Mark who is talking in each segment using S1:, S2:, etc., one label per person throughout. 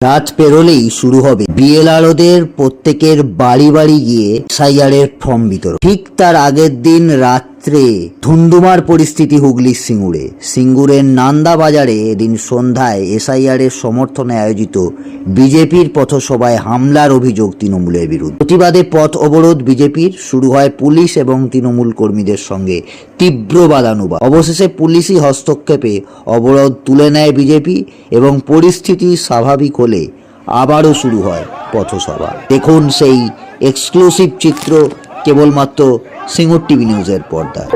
S1: রাত পেরোলেই শুরু হবে। বিএলআরওদের প্রত্যেকের বাড়ি বাড়ি গিয়ে সাইয়ারের ফর্ম বিতরণ। ঠিক তার আগের দিন রাত্রে ধুন্ধুমার পরিস্থিতি হুগলির সিঙ্গুরে। সিঙ্গুরের নান্দা বাজারে এদিন সন্ধ্যায় এসআইআর এর সমর্থনে আয়োজিত বিজেপির পথসভায় হামলার অভিযোগ তৃণমূলের বিরুদ্ধে। প্রতিবাদে পথ অবরোধ বিজেপির, শুরু হয় পুলিশ এবং তৃণমূল কর্মীদের সঙ্গে তীব্র বাদানুবাদ। অবশেষে পুলিশি হস্তক্ষেপে অবরোধ তুলে নেয় বিজেপি এবং পরিস্থিতি স্বাভাবিক হলে আবারও শুরু হয় পথসভা। দেখুন সেই এক্সক্লুসিভ চিত্র কেবলমাত্র সিঙ্গুর টিভি নিউজের পর্দায়।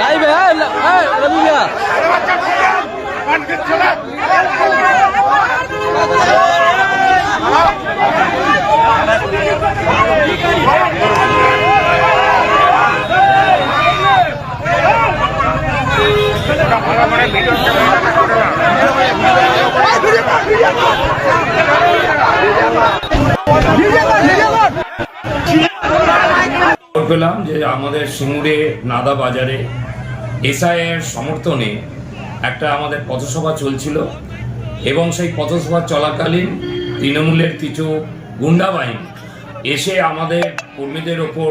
S2: লাইভে হ্যাঁ হ্যাঁ রবিদা
S3: খবর পেলাম যে আমাদের সিঙ্গুরে নাদা বাজারে এসআইয়ের সমর্থনে একটা আমাদের পথসভা চলছিল এবং সেই পথসভা চলাকালীন তৃণমূলের কিছু গুন্ডা বাহিনী এসে আমাদের কর্মীদের ওপর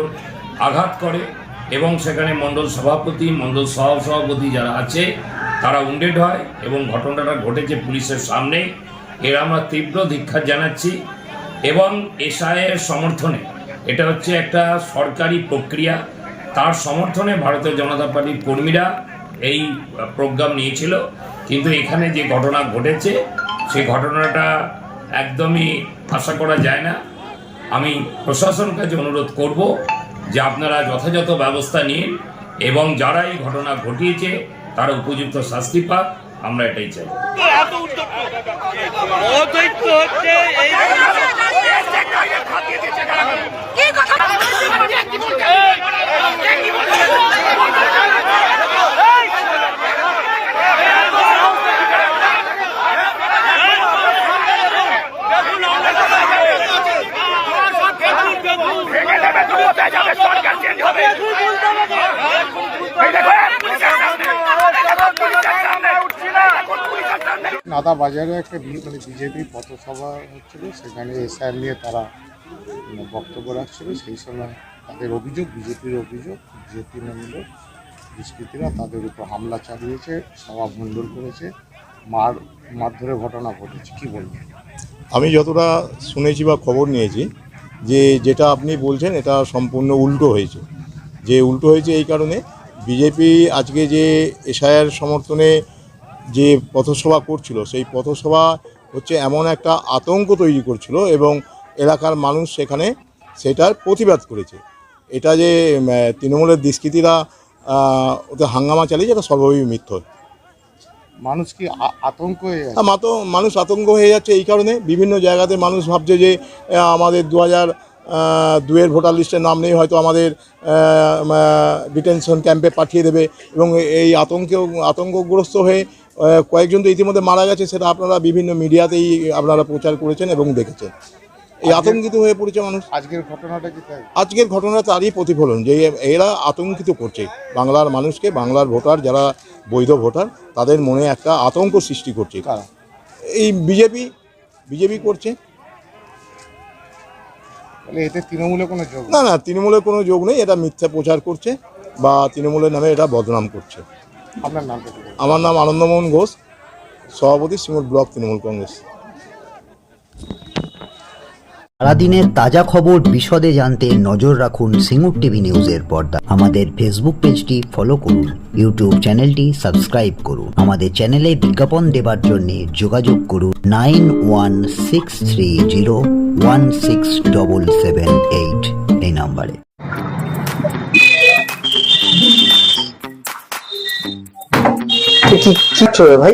S3: আঘাত করে এবং সেখানে মণ্ডল সভাপতি, মণ্ডল সহসভাপতি যারা আছে, তারা উন্ডেড হয় এবং ঘটনাটা ঘটেছে পুলিশের সামনে এর আমরা তীব্র ধিক্ষার জানাচ্ছি এবং এসআইয়ের সমর্থনে এটা হচ্ছে একটা সরকারি প্রক্রিয়া। তার সমর্থনে ভারতীয় জনতা পার্টির কর্মীরা এই প্রোগ্রাম নিয়েছিল। কিন্তু এখানে যে ঘটনা ঘটেছে, সেই ঘটনাটা একদমই আশা করা যায় না। আমি প্রশাসন কাছে অনুরোধ করব যে আপনারা যথাযথ ব্যবস্থা নিন এবং যারা এই ঘটনা ঘটিয়েছে, তারা উপযুক্ত শাস্তি পাক। আমরা এটাই চাই।
S2: হচ্ছে এই
S4: কি কথা
S5: নাদা বাজারে একটা মানে বিজেপি পথসভা হচ্ছিল, সেখানে এসআর নিয়ে তারা মানে বক্তব্য রাখছিল। সেই সময় তাদের অভিযোগ, বিজেপির অভিযোগ যে তৃণমূলের দুষ্কৃতীরা তাদের উপর হামলা চালিয়েছে, সভা ভণ্ডুল করেছে, মার মারধরের ঘটনা ঘটেছে। কি বলবেন?
S6: আমি যতটা শুনেছি বা খবর নিয়েছি, যে যেটা আপনি বলছেন, এটা সম্পূর্ণ উল্টো হয়েছে। যে উল্টো হয়েছে এই কারণে, বিজেপি আজকে যে এশায়ের সমর্থনে যে পথসভা করছিল সেই পথসভা হচ্ছে এমন একটা আতঙ্ক তৈরি করছিল এবং এলাকার মানুষ সেখানে সেটার প্রতিবাদ করেছে। এটা যে তৃণমূলের দুষ্কৃতীরা ওদের হাঙ্গামা চালিয়েছে এটা সর্বভাবই মিথ্য।
S5: মানুষ কি আতঙ্ক হয়ে
S6: মানুষ আতঙ্ক হয়ে যাচ্ছে এই কারণে। বিভিন্ন জায়গাতে মানুষ ভাবছে যে আমাদের দু হাজার দুয়ের ভোটার লিস্টের নাম নেই হয়তো আমাদের ডিটেনশন ক্যাম্পে পাঠিয়ে দেবে এবং এই আতঙ্কেও আতঙ্কগ্রস্ত হয়ে কয়েকজন তো ইতিমধ্যে মারা গেছে সেটা আপনারা বিভিন্ন মিডিয়াতেই আপনারা প্রচার করেছেন এবং দেখেছেন। এই আতঙ্কিত হয়ে পড়েছে মানুষ।
S5: আজকের ঘটনাটা কি
S6: আজকের ঘটনা তারই প্রতিফলন যে এরা আতঙ্কিত করছে। বাংলার মানুষকে বাংলার ভোটার যারা বৈধ ভোটার তাদের মনে একটা আতঙ্ক সৃষ্টি করছে।
S5: কারা?
S6: এই বিজেপি বিজেপি করছে।
S5: তাহলে এতে তৃণমূলে কোনো যোগ
S6: না না তৃণমূলের কোনো যোগ নেই এটা মিথ্যা প্রচার করছে বা তৃণমূলের নামে এটা বদনাম করছে।
S5: আপনার বলবেন?
S6: আমার নাম আনন্দমোহন ঘোষ সভাপতি সিঙ্গুর ব্লক তৃণমূল কংগ্রেস।
S1: সারাদিনের তাজা খবর বিশদে জানতে নজর রাখুন সিঙ্গুর টিভি নিউজের পর্দা। আমাদের ফেসবুক পেজটি ফলো করুন ইউটিউব চ্যানেলটি সাবস্ক্রাইব করুন। আমাদের চ্যানেলে বিজ্ঞাপন দেবার জন্য যোগাযোগ করুন nine one six three zero one six double seven eight এই নাম্বারে।
S4: কি কি ভাই?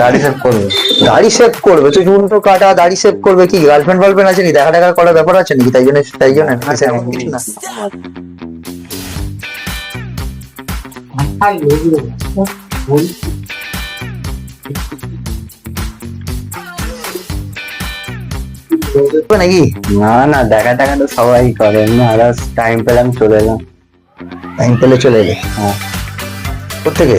S4: দাড়ি সেভ করবে। দাড়ি সেভ করবে? তুই চুলটো কাটা দাড়ি সেভ করবে কি? গার্লফ্রেন্ড ফার্লফ্রেন্ড আছে নাকি? দেখা দেখা করার ব্যাপার আছে নাকি? তাই জন্য তাই জন্য না, সেরকম না। নাকি?
S7: না না দেখা দেখা তো সবাই করে। আদার্স টাইম পেলাম চলে এলাম।
S4: টাইম পেলে চলে এলে?
S7: হ্যাঁ।
S4: কোথেকে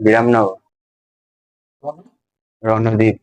S7: বিরামনগর। রণদ্বীপ